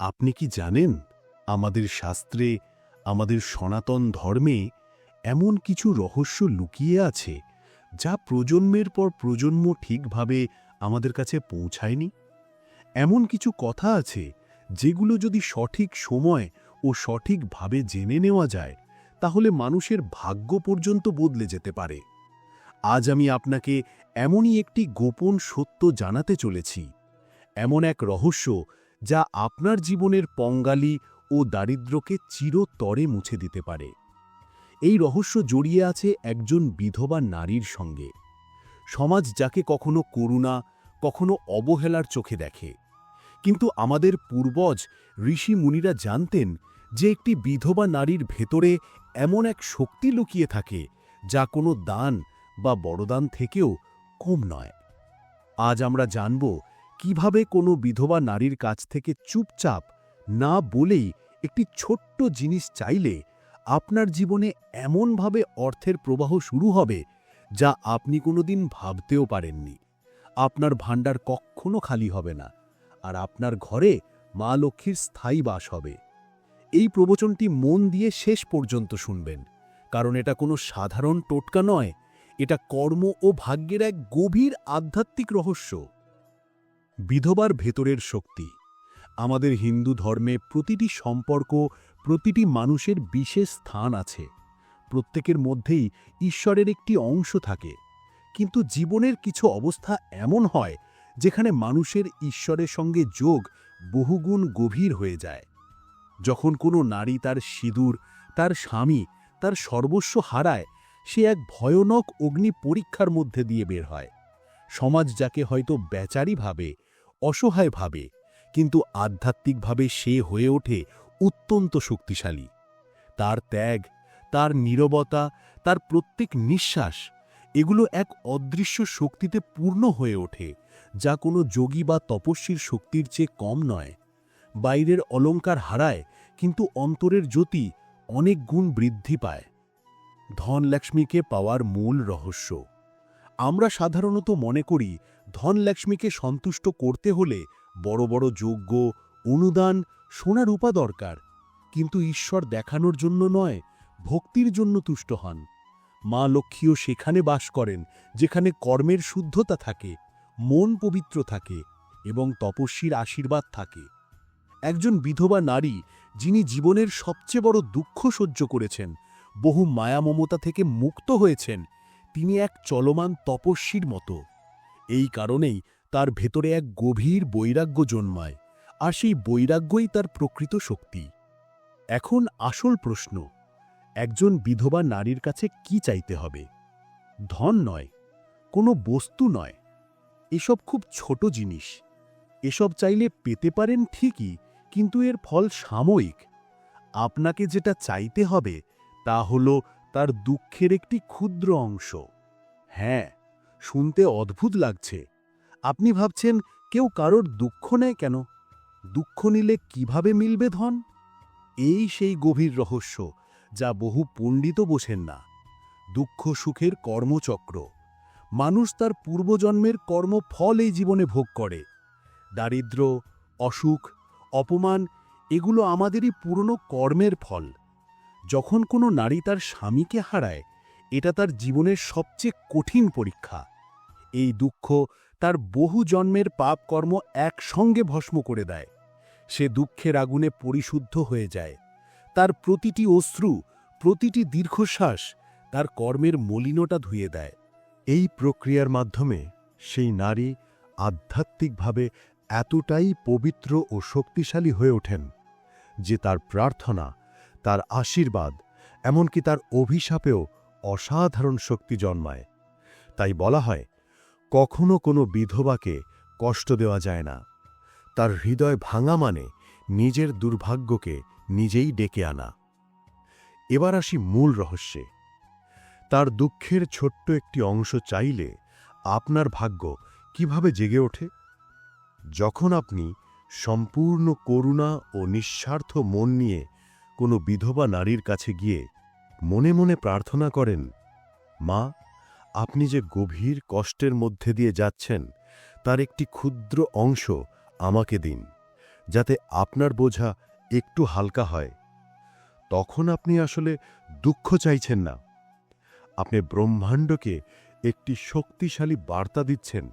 আপনি কি জানেন আমাদের শাস্ত্রে, আমাদের সনাতন ধর্মে এমন কিছু রহস্য লুকিয়ে আছে যা প্রজন্মের পর প্রজন্ম ঠিকভাবে আমাদের কাছে পৌঁছায়নি? এমন কিছু কথা আছে যেগুলো যদি সঠিক সময় ও সঠিকভাবে জেনে নেওয়া যায়, তাহলে মানুষের ভাগ্য পর্যন্ত বদলে যেতে পারে। আজ আমি আপনাকে এমনই একটি গোপন সত্য জানাতে চলেছি। এমন এক রহস্য যা আপনার জীবনের পঙ্গালি ও দারিদ্র্যকে চিরতরে মুছে দিতে পারে। এই রহস্য জড়িয়ে আছে একজন বিধবা নারীর সঙ্গে। সমাজ যাকে কখনো করুণা, কখনো অবহেলার চোখে দেখে। কিন্তু আমাদের পূর্বজ ঋষি মুনিরা জানতেন যে একটি বিধবা নারীর ভেতরে এমন এক শক্তি লুকিয়ে থাকে যা কোনো দান বা বড়দান থেকেও কম নয়। আজ আমরা জানব কীভাবে কোনো বিধবা নারীর কাছ থেকে চুপচাপ না বলেই একটি ছোট্ট জিনিস চাইলে আপনার জীবনে এমনভাবে অর্থের প্রবাহ শুরু হবে যা আপনি কোনোদিন ভাবতেও পারেননি। আপনার ভাণ্ডার কখনো খালি হবে না আর আপনার ঘরে মা লক্ষ্মীর স্থায়ী বাস হবে। এই প্রবচনটি মন দিয়ে শেষ পর্যন্ত শুনবেন, কারণ এটা কোনো সাধারণ টোটকা নয়, এটা কর্ম ও ভাগ্যের এক গভীর আধ্যাত্মিক রহস্য। বিধবার ভেতরের শক্তি। আমাদের হিন্দু ধর্মে প্রতিটি সম্পর্ক, প্রতিটি মানুষের বিশেষ স্থান আছে। প্রত্যেকের মধ্যেই ঈশ্বরের একটি অংশ থাকে। কিন্তু জীবনের কিছু অবস্থা এমন হয়, যেখানে মানুষের ঈশ্বরের সঙ্গে যোগ বহুগুণ গভীর হয়ে যায়। যখন কোনো নারী তার সিঁদুর, তার স্বামী, তার সর্বস্ব হারায়, সে এক ভয়ানক অগ্নি পরীক্ষার মধ্যে দিয়ে বের হয়। সমাজ যাকে হয়তো বেচারি ভাবে অসহায় ভাবে, কিন্তু আধ্যাত্মিকভাবে সে হয়ে ওঠে অত্যন্ত শক্তিশালী। তার ত্যাগ, তার নীরবতা, তার প্রত্যেক নিঃশ্বাস, এগুলো এক অদৃশ্য শক্তিতে পূর্ণ হয়ে ওঠে, যা কোনো যোগী বা তপস্বীর শক্তির চেয়ে কম নয়। বাইরের অলঙ্কার হারায়, কিন্তু অন্তরের জ্যোতি অনেক গুণ বৃদ্ধি পায়। ধনলক্ষ্মীকে পাওয়ার মূল রহস্য। আমরা সাধারণত মনে করি ধনলক্ষ্মীকে সন্তুষ্ট করতে হলে বড় বড় যোগ্য অনুদান সোনা রূপা দরকার। কিন্তু ঈশ্বর দেখানোর জন্য নয়, ভক্তির জন্য তুষ্ট হন। মা লক্ষ্মীও সেখানে বাস করেন, যেখানে কর্মের শুদ্ধতা থাকে, মন পবিত্র থাকে এবং তপস্বীর আশীর্বাদ থাকে। একজন বিধবা নারী, যিনি জীবনের সবচেয়ে বড় দুঃখ সহ্য করেছেন, বহু মায়া মমতা থেকে মুক্ত হয়েছেন, তিনি এক চলমান তপস্বীর মতো। এই কারণেই তার ভেতরে এক গভীর বৈরাগ্য জন্মায়, আর সেই বৈরাগ্যই তার প্রকৃত শক্তি। এখন আসল প্রশ্ন, একজন বিধবা নারীর কাছে কি চাইতে হবে? ধন নয়, কোনো বস্তু নয়, এসব খুব ছোট জিনিস, এসব চাইলে পেতে পারেন ঠিকই, কিন্তু এর ফল সাময়িক। আপনাকে যেটা চাইতে হবে, তা হল তার দুঃখের একটি ক্ষুদ্র অংশ। হ্যাঁ শুনতে অদ্ভুত লাগছে। আপনি ভাবছেন, কেউ কারোর দুঃখ নেয় কেন? দুঃখ নিলে কীভাবে মিলবে ধন? এই সেই গভীর রহস্য, যা বহু পণ্ডিত বোঝেন না। দুঃখ সুখের কর্মচক্র। মানুষ তার পূর্বজন্মের কর্মফল এই জীবনে ভোগ করে। দারিদ্র, অসুখ, অপমান, এগুলো আমাদেরই পুরনো কর্মের ফল। যখন কোনো নারী তার স্বামীকে হারায় এটা তার জীবনের সবচেয়ে কঠিন পরীক্ষা। এই দুঃখ তার বহু জন্মের পাপকর্ম একসঙ্গে ভস্ম করে দেয়। সে দুঃখের আগুনে পরিশুদ্ধ হয়ে যায়। তার প্রতিটি অশ্রু, প্রতিটি দীর্ঘশ্বাস তার কর্মের মলিনতা ধুয়ে দেয়। এই প্রক্রিয়ার মাধ্যমে সেই নারী আধ্যাত্মিকভাবে এতটাই পবিত্র ও শক্তিশালী হয়ে ওঠেন যে তার প্রার্থনা, তার আশীর্বাদ, এমনকি তার অভিশাপেও অসাধারণ শক্তি জন্মায়। তাই বলা হয়, কখনো কোনো বিধবাকে কষ্ট দেওয়া যায় না। তার হৃদয় ভাঙা মানে নিজের দুর্ভাগ্যকে নিজেই ডেকে আনা। এবার আসি মূল রহস্যে। তার দুঃখের ছোট্ট একটি অংশ চাইলে আপনার ভাগ্য কীভাবে জেগে ওঠে? যখন আপনি সম্পূর্ণ করুণা ও নিঃস্বার্থ মন নিয়ে কোনো বিধবা নারীর কাছে গিয়ে মনে মনে প্রার্থনা করেন, মা, আপনি যে গভীর কষ্টের মধ্যে দিয়ে যাচ্ছেন, তার একটি ক্ষুদ্র অংশ আমাকে দিন, যাতে আপনার বোঝা একটু হালকা হয়। তখন আপনি আসলে দুঃখ চাইছেন না। আপনি ব্রহ্মাণ্ডকে একটি শক্তিশালী বার্তা দিচ্ছেন।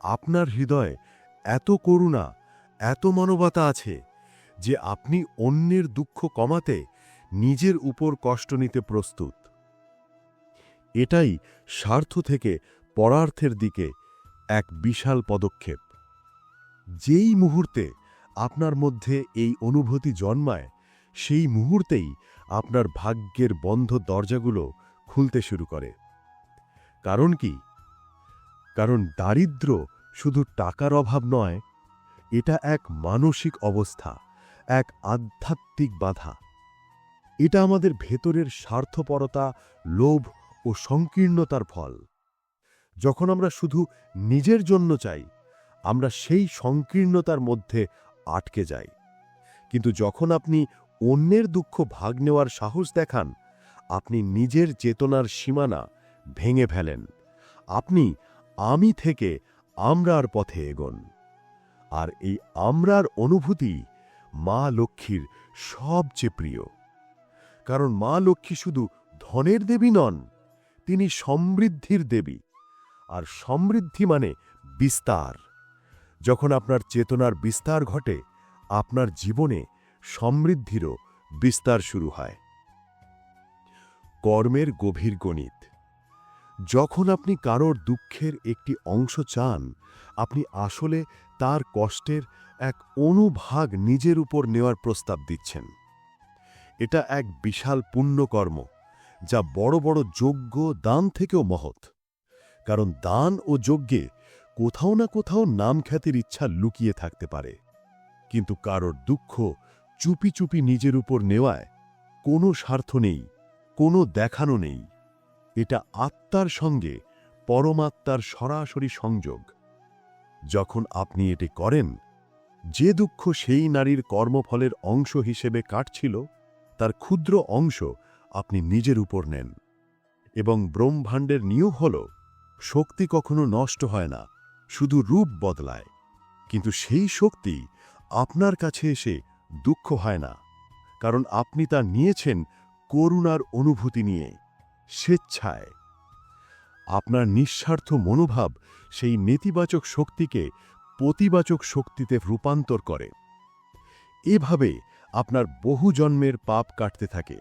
আপনার হৃদয়ে এত করুণা, এত মানবতা আছে যে আপনি অন্যের দুঃখ কমাতে নিজের উপর কষ্ট নিতে প্রস্তুত। এটাই স্বার্থ থেকে পরার্থের দিকে এক বিশাল পদক্ষেপ। যেই মুহূর্তে আপনার মধ্যে এই অনুভূতি জন্মায়, সেই মুহূর্তেই আপনার ভাগ্যের বন্ধ দরজাগুলো খুলতে শুরু করে। কারণ কি? কারণ দারিদ্র শুধু টাকার অভাব নয়, এটা এক মানসিক অবস্থা, এক আধ্যাত্মিক বাধা। এটা আমাদের ভেতরের স্বার্থপরতা, লোভ ও সংকীর্ণতার ফল। যখন আমরা শুধু নিজের জন্য চাই, আমরা সেই সংকীর্ণতার মধ্যে আটকে যাই। কিন্তু যখন আপনি অন্যের দুঃখ ভাগ নেওয়ার সাহস দেখান, আপনি নিজের চেতনার সীমানা ভেঙে ফেলেন। আপনি আমি থেকে আমরার পথে এগোন। আর এই আমরার অনুভূতি মা লক্ষ্মীর সবচেয়ে প্রিয়। কারণ মা লক্ষ্মী শুধু ধনের দেবী নন, তিনি সমৃদ্ধির দেবী। আর সমৃদ্ধি মানে বিস্তার। যখন আপনার চেতনার বিস্তার ঘটে, আপনার জীবনে সমৃদ্ধিরও বিস্তার শুরু হয়। কর্মের গভীর গণিত। যখন আপনি কারোর দুঃখের একটি অংশ চান, আপনি আসলে তার কষ্টের এক অনুভাগ নিজের উপর নেওয়ার প্রস্তাব দিচ্ছেন। এটা এক বিশাল পুণ্যকর্ম, যা বড় বড় যজ্ঞ দান থেকেও মহৎ। কারণ দান ও যজ্ঞে কোথাও না কোথাও নাম খ্যাতির ইচ্ছা লুকিয়ে থাকতে পারে। কিন্তু কারোর দুঃখ চুপি চুপি নিজের উপর নেওয়ায় কোনো স্বার্থ নেই, কোনো দেখানো নেই। এটা আত্মার সঙ্গে পরমাত্মার সরাসরি সংযোগ। যখন আপনি এটি করেন, যে দুঃখ সেই নারীর কর্মফলের অংশ হিসেবে কাটছিল তার ক্ষুদ্র অংশ আপনি নিজের উপর নেন। এবং ব্রহ্মাণ্ডের নিয়ম হল, শক্তি কখনো নষ্ট হয় না, শুধু রূপ বদলায়। কিন্তু সেই শক্তি আপনার কাছে এসে দুঃখ হয় না, কারণ আপনি তা নিয়েছেন করুণার অনুভূতি নিয়ে, স্বেচ্ছায়। আপনার নিঃস্বার্থ মনোভাব সেই নেতিবাচক শক্তিকে প্রতিবাচক শক্তিতে রূপান্তর করে। এভাবে আপনার বহু জন্মের পাপ কাটতে থাকে।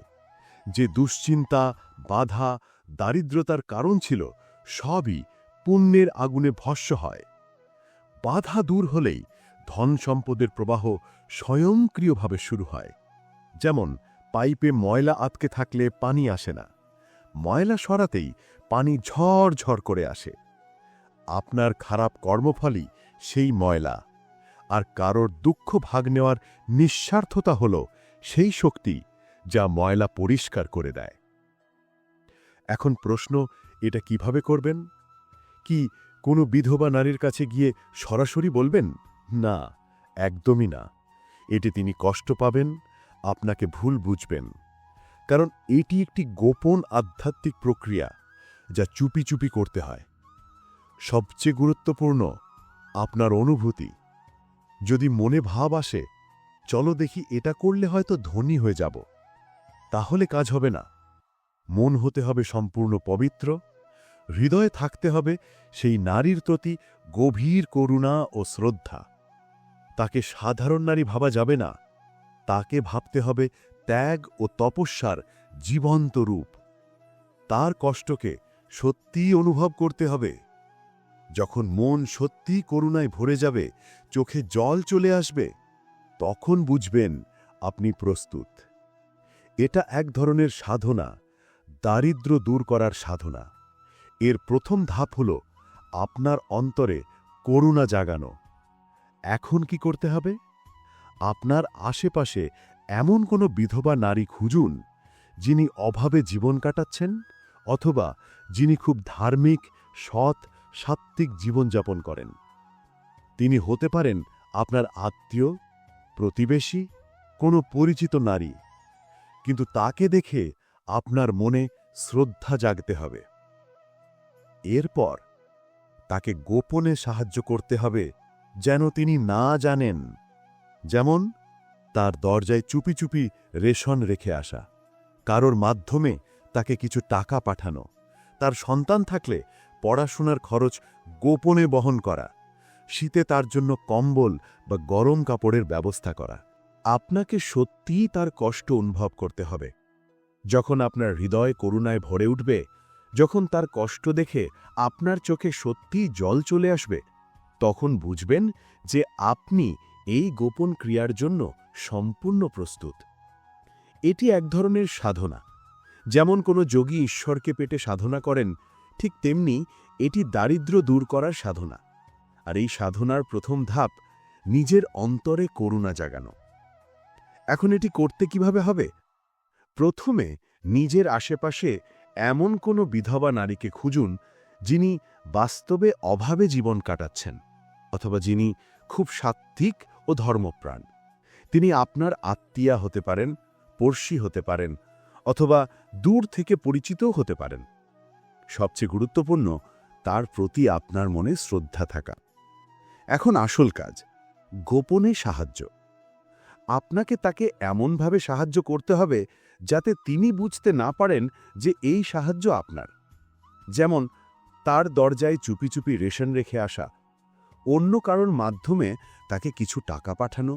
যে দুশ্চিন্তা, বাধা, দারিদ্রতার কারণ ছিল, সবই পুণ্যের আগুনে ভস্য হয়। বাধা দূর হলেই ধন সম্পদের প্রবাহ স্বয়ংক্রিয়ভাবে শুরু হয়। যেমন, পাইপে ময়লা আটকে থাকলে পানি আসে না। ময়লা সরাতেই পানি ঝড় ঝড় করে আসে। আপনার খারাপ কর্মফলই সেই ময়লা। আর কারোর দুঃখ ভাগ নেওয়ার নিঃস্বার্থতা হল সেই শক্তি যা ময়লা পরিষ্কার করে দেয়। এখন প্রশ্ন, এটা কীভাবে করবেন? কি কোনো বিধবা নারীর কাছে গিয়ে সরাসরি বলবেন? না, একদমই না। এটি তিনি কষ্ট পাবেন, আপনাকে ভুল বুঝবেন। কারণ এটি একটি গোপন আধ্যাত্মিক প্রক্রিয়া যা চুপি চুপি করতে হয়। সবচেয়ে গুরুত্বপূর্ণ, আপনার অনুভূতি। যদি মনে ভাব আসে, চলো দেখি এটা করলে হয়তো ধনী হয়ে যাব। তাহলে কাজ হবে না। মন হতে হবে সম্পূর্ণ পবিত্র, হৃদয়ে থাকতে হবে সেই নারীর প্রতি গভীর করুণা ও শ্রদ্ধা। তাকে সাধারণ নারী ভাবা যাবে না। তাকে ভাবতে হবে ত্যাগ ও তপস্যার জীবন্ত রূপ। তার কষ্টকে সত্যিই অনুভব করতে হবে। যখন মন সত্যিই করুণায় ভরে যাবে, চোখে জল চলে আসবে, তখন বুঝবেন আপনি প্রস্তুত। এটা এক ধরনের সাধনা দারিদ্র দূর করার সাধনা। এর প্রথম ধাপ হল আপনার অন্তরে করুণা জাগানো। এখন কি করতে হবে? আপনার আশেপাশে এমন কোনো বিধবা নারী খুঁজুন, যিনি অভাবে জীবন কাটাচ্ছেন, অথবা যিনি খুব ধার্মিক, সৎ সাত্ত্বিক জীবনযাপন করেন। তিনি হতে পারেন আপনার আত্মীয়, প্রতিবেশী, কোনো পরিচিত নারী। কিন্তু তাকে দেখে আপনার মনে শ্রদ্ধা জাগতে হবে। এরপর তাকে গোপনে সাহায্য করতে হবে যেন তিনি না জানেন, যেমন তার দরজায় চুপি চুপি রেশন রেখে আসা। কারোর মাধ্যমে তাকে কিছু টাকা পাঠানো। তার সন্তান থাকলে পড়াশোনার খরচ গোপনে বহন করা, শীতে তার জন্য কম্বল বা গরম কাপড়ের ব্যবস্থা করা। আপনাকে সত্যিই তার কষ্ট অনুভব করতে হবে। যখন আপনার হৃদয় করুণায় ভরে উঠবে, যখন তার কষ্ট দেখে আপনার চোখে সত্যিই জল চলে আসবে, তখন বুঝবেন যে আপনি এই গোপন ক্রিয়ার জন্য সম্পূর্ণ প্রস্তুত। এটি এক ধরনের সাধনা। যেমন কোনো যোগী ঈশ্বরকে পেটে সাধনা করেন ঠিক তেমনি এটি দারিদ্র্য দূর করার সাধনা। আর এই সাধনার প্রথম ধাপ নিজের অন্তরে করুণা জাগানো। এখন এটি করতে কীভাবে হবে? প্রথমে নিজের আশেপাশে এমন কোনো বিধবা নারীকে খুঁজুন যিনি বাস্তবে অভাবে জীবন কাটাচ্ছেন, অথবা যিনি খুব সাত্ত্বিক ও ধর্মপ্রাণ। তিনি আপনার আত্মীয়া হতে পারেন, পড়শি হতে পারেন, অথবা দূর থেকে পরিচিতও হতে পারেন। সবচেয়ে গুরুত্বপূর্ণ, তার প্রতি আপনার মনে শ্রদ্ধা থাকা। এখন আসল কাজ, গোপনে সাহায্য। আপনাকে তাকে এমনভাবে সাহায্য করতে হবে যাতে তিনি বুঝতে না পারেন যে এই সাহায্য আপনার। যেমন, তার দরজায় চুপি চুপি রেশন রেখে আসা, অন্য কারোর মাধ্যমে তাকে কিছু টাকা পাঠানো,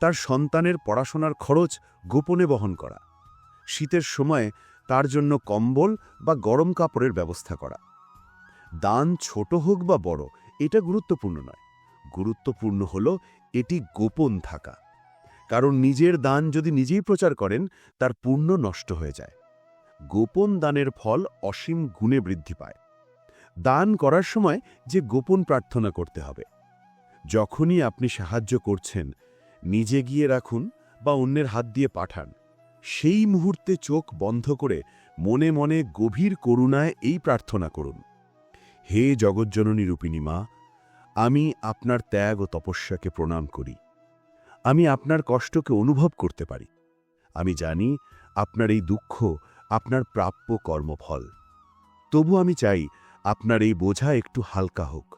তার সন্তানের পড়াশোনার খরচ গোপনে বহন করা, শীতের সময়ে তার জন্য কম্বল বা গরম কাপড়ের ব্যবস্থা করা। দান ছোট হোক বা বড়, এটা গুরুত্বপূর্ণ নয়। গুরুত্বপূর্ণ হল এটি গোপন থাকা। কারণ নিজের দান যদি নিজেই প্রচার করেন, তার পূর্ণ নষ্ট হয়ে যায়। গোপন দানের ফল অসীম গুণে বৃদ্ধি পায়। দান করার সময় যে গোপন প্রার্থনা করতে হবে। যখনই আপনি সাহায্য করছেন, নিজে গিয়ে রাখুন বা অন্যের হাত দিয়ে পাঠান সেই মুহূর্তে চোখ বন্ধ করে মনে মনে গভীর করুণায় এই প্রার্থনা করুন। হে জগজ্জননী রূপিণী মা, আমি আপনার ত্যাগ ও তপস্যাকে প্রণাম করি। আমি আপনার কষ্টকে অনুভব করতে পারি। আমি জানি আপনার এই দুঃখ আপনার প্রাপ্য কর্মফল। তবু আমি চাই আপনার এই বোঝা একটু হালকা হোক।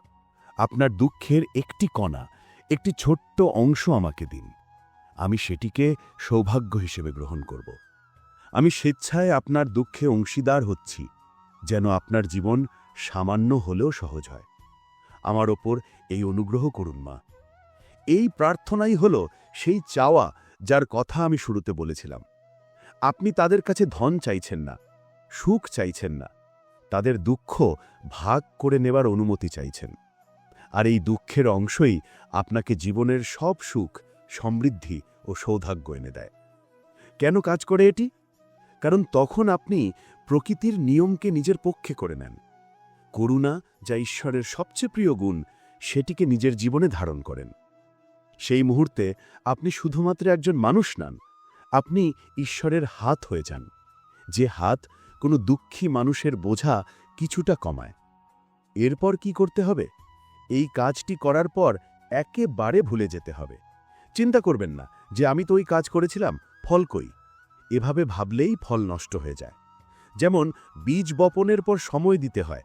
আপনার দুঃখের একটি কণা, একটি ছোট্ট অংশ আমাকে দিন। আমি সেটিকে সৌভাগ্য হিসেবে গ্রহণ করব। আমি স্বেচ্ছায় আপনার দুঃখে অংশীদার হচ্ছি, যেন আপনার জীবন সামান্য হলেও সহজ হয়। আমার ওপর এই অনুগ্রহ করুন, মা। এই প্রার্থনাই হল সেই চাওয়া যার কথা আমি শুরুতে বলেছিলাম। আপনি তাদের কাছে ধন চাইছেন না, সুখ চাইছেন না, তাদের দুঃখ ভাগ করে নেবার অনুমতি চাইছেন। আর এই দুঃখের অংশই আপনাকে জীবনের সব সুখ, সমৃদ্ধি ও সৌভাগ্য এনে দেয়। কেন কাজ করে এটি? কারণ তখন আপনি প্রকৃতির নিয়মকে নিজের পক্ষে করে নেন। করুণা যা ঈশ্বরের সবচেয়ে প্রিয় গুণ, সেটিকে নিজের জীবনে ধারণ করেন। সেই মুহূর্তে আপনি শুধুমাত্র একজন মানুষ নন, আপনি ঈশ্বরের হাত হয়ে যান। যে হাত কোনো দুঃখী মানুষের বোঝা কিছুটা কমায়। এরপর কি করতে হবে? এই কাজটি করার পর একেবারে ভুলে যেতে হবে। চিন্তা করবেন না, যে আমি তো ওই কাজ করেছিলাম, ফল কই? এভাবে ভাবলেই ফল নষ্ট হয়ে যায়। যেমন বীজ বপনের পর সময় দিতে হয়,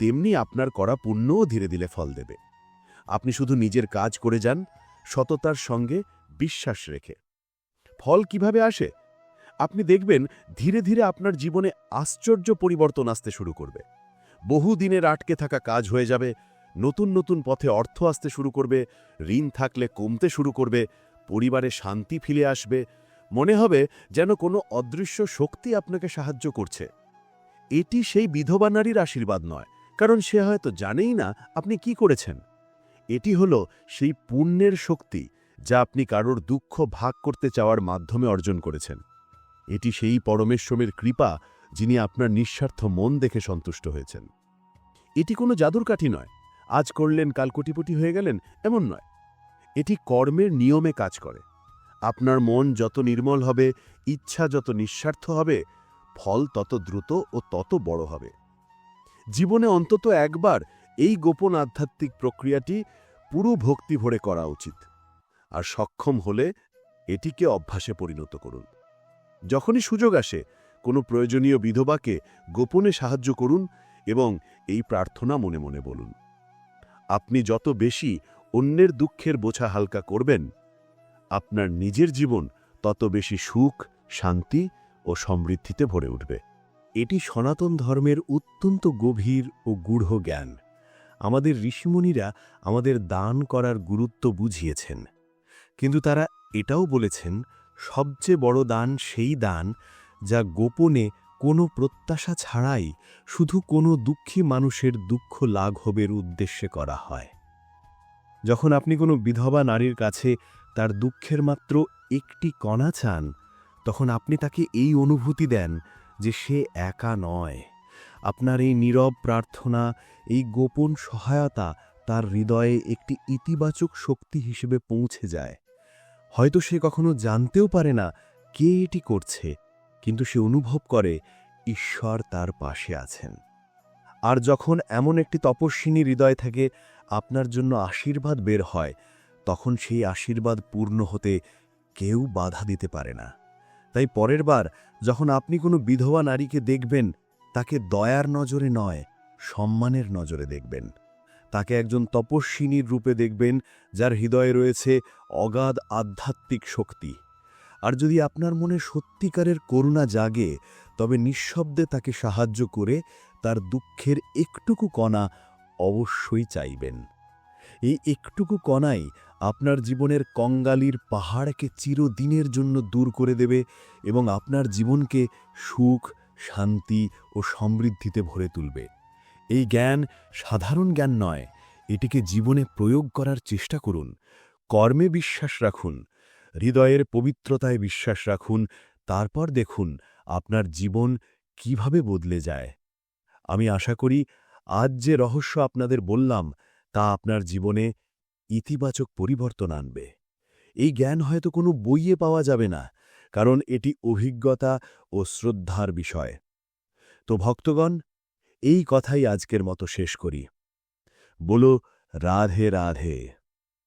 তেমনি আপনার করা পুণ্যও ধীরে ধীরে ফল দেবে। আপনি শুধু নিজের কাজ করে যান, সততার সঙ্গে বিশ্বাস রেখে। ফল কীভাবে আসে? আপনি দেখবেন ধীরে ধীরে আপনার জীবনে আশ্চর্য পরিবর্তন আসতে শুরু করবে। বহু দিনের আটকে থাকা কাজ হয়ে যাবে নতুন নতুন পথে অর্থ আসতে শুরু করবে, ঋণ থাকলে কমতে শুরু করবে, পরিবারে শান্তি ফিরে আসবে, মনে হবে যেন কোনো অদৃশ্য শক্তি আপনাকে সাহায্য করছে। এটি সেই বিধবা নারীর আশীর্বাদ নয়, কারণ সে হয়তো জানেই না আপনি কি করেছেন। এটি হল সেই পুণ্যের শক্তি যা আপনি কারোর দুঃখ ভাগ করতে চাওয়ার মাধ্যমে অর্জন করেছেন। এটি সেই পরমেশ্বরের কৃপা যিনি আপনার নিঃস্বার্থ মন দেখে সন্তুষ্ট হয়েছেন। এটি কোনো জাদুর কাঠি নয় আজ করলেন, কাল কোটিপটি হয়ে গেলেন, এমন নয়। এটি কর্মের নিয়মে কাজ করে। আপনার মন যত নির্মল হবে, ইচ্ছা যত নিঃস্বার্থ হবে, ফল তত দ্রুত ও তত বড় হবে। জীবনে অন্তত একবার এই গোপন আধ্যাত্মিক প্রক্রিয়াটি পুরো ভক্তি ভরে করা উচিত। আর সক্ষম হলে এটিকে অভ্যাসে পরিণত করুন। যখনই সুযোগ আসে, কোনো প্রয়োজনীয় বিধবাকে গোপনে সাহায্য করুন এবং এই প্রার্থনা মনে মনে বলুন। আপনি যত বেশি অন্যের দুঃখের বোঝা হালকা করবেন, আপনার নিজের জীবন তত বেশি সুখ, শান্তি ও সমৃদ্ধিতে ভরে উঠবে। এটি সনাতন ধর্মের অত্যন্ত গভীর ও গূঢ় জ্ঞান। আমাদের ঋষিমুনিরা আমাদের দান করার গুরুত্ব বুঝিয়েছেন। কিন্তু তারা এটাও বলেছেন, সবচেয়ে বড় দান সেই দান যা গোপনে কোনো প্রত্যাশা ছাড়াই শুধু কোনো দুঃখী মানুষের দুঃখ লাঘবের উদ্দেশ্যে করা হয়। যখন আপনি কোনো বিধবা নারীর কাছে তার দুঃখের মাত্র একটি কণা চান, তখন আপনি তাকে এই অনুভূতি দেন যে সে একা নয়। আপনার এই নীরব প্রার্থনা, এই গোপন সহায়তা তার হৃদয়ে একটি ইতিবাচক শক্তি হিসেবে পৌঁছে যায়। হয়তো সে কখনো জানতেও পারে না কে এটি করছে। কিন্তু সে অনুভব করে, ঈশ্বর তার পাশে আছেন। আর যখন এমন একটি তপস্বিনী হৃদয় থেকে আপনার জন্য আশীর্বাদ বের হয়, তখন সেই আশীর্বাদ পূর্ণ হতে কেউ বাধা দিতে পারে না। তাই পরের বার যখন আপনি কোনো বিধবা নারীকে দেখবেন, তাকে দয়ার নজরে নয়, সম্মানের নজরে দেখবেন। তাকে একজন তপস্বিনীর রূপে দেখবেন, যার হৃদয়ে রয়েছে অগাধ আধ্যাত্মিক শক্তি। আর যদি আপনার মনে সত্যিকারের করুণা জাগে, তবে নিঃশব্দে তাকে সাহায্য করে তার দুঃখের একটুকু কণা অবশ্যই চাইবেন। এই একটুকু কণাই আপনার জীবনের কঙ্গালির পাহাড়কে চিরদিনের জন্য দূর করে দেবে এবং আপনার জীবনকে সুখ, শান্তি ও সমৃদ্ধিতে ভরে তুলবে। এই জ্ঞান সাধারণ জ্ঞান নয়, এটিকে জীবনে প্রয়োগ করার চেষ্টা করুন। কর্মে বিশ্বাস রাখুন হৃদয়ের পবিত্রতায় বিশ্বাস রাখুন, তারপর দেখুন আপনার জীবন কীভাবে বদলে যায়। আমি আশা করি আজ যে রহস্য আপনাদের বললাম, তা আপনার জীবনে ইতিবাচক পরিবর্তন আনবে। এই জ্ঞান হয়তো কোনো বইয়ে পাওয়া যাবে না, কারণ এটি অভিজ্ঞতা ও শ্রদ্ধার বিষয়। তো ভক্তগণ, এই কথাই আজকের মতো শেষ করি। বলো, রাধে রাধে।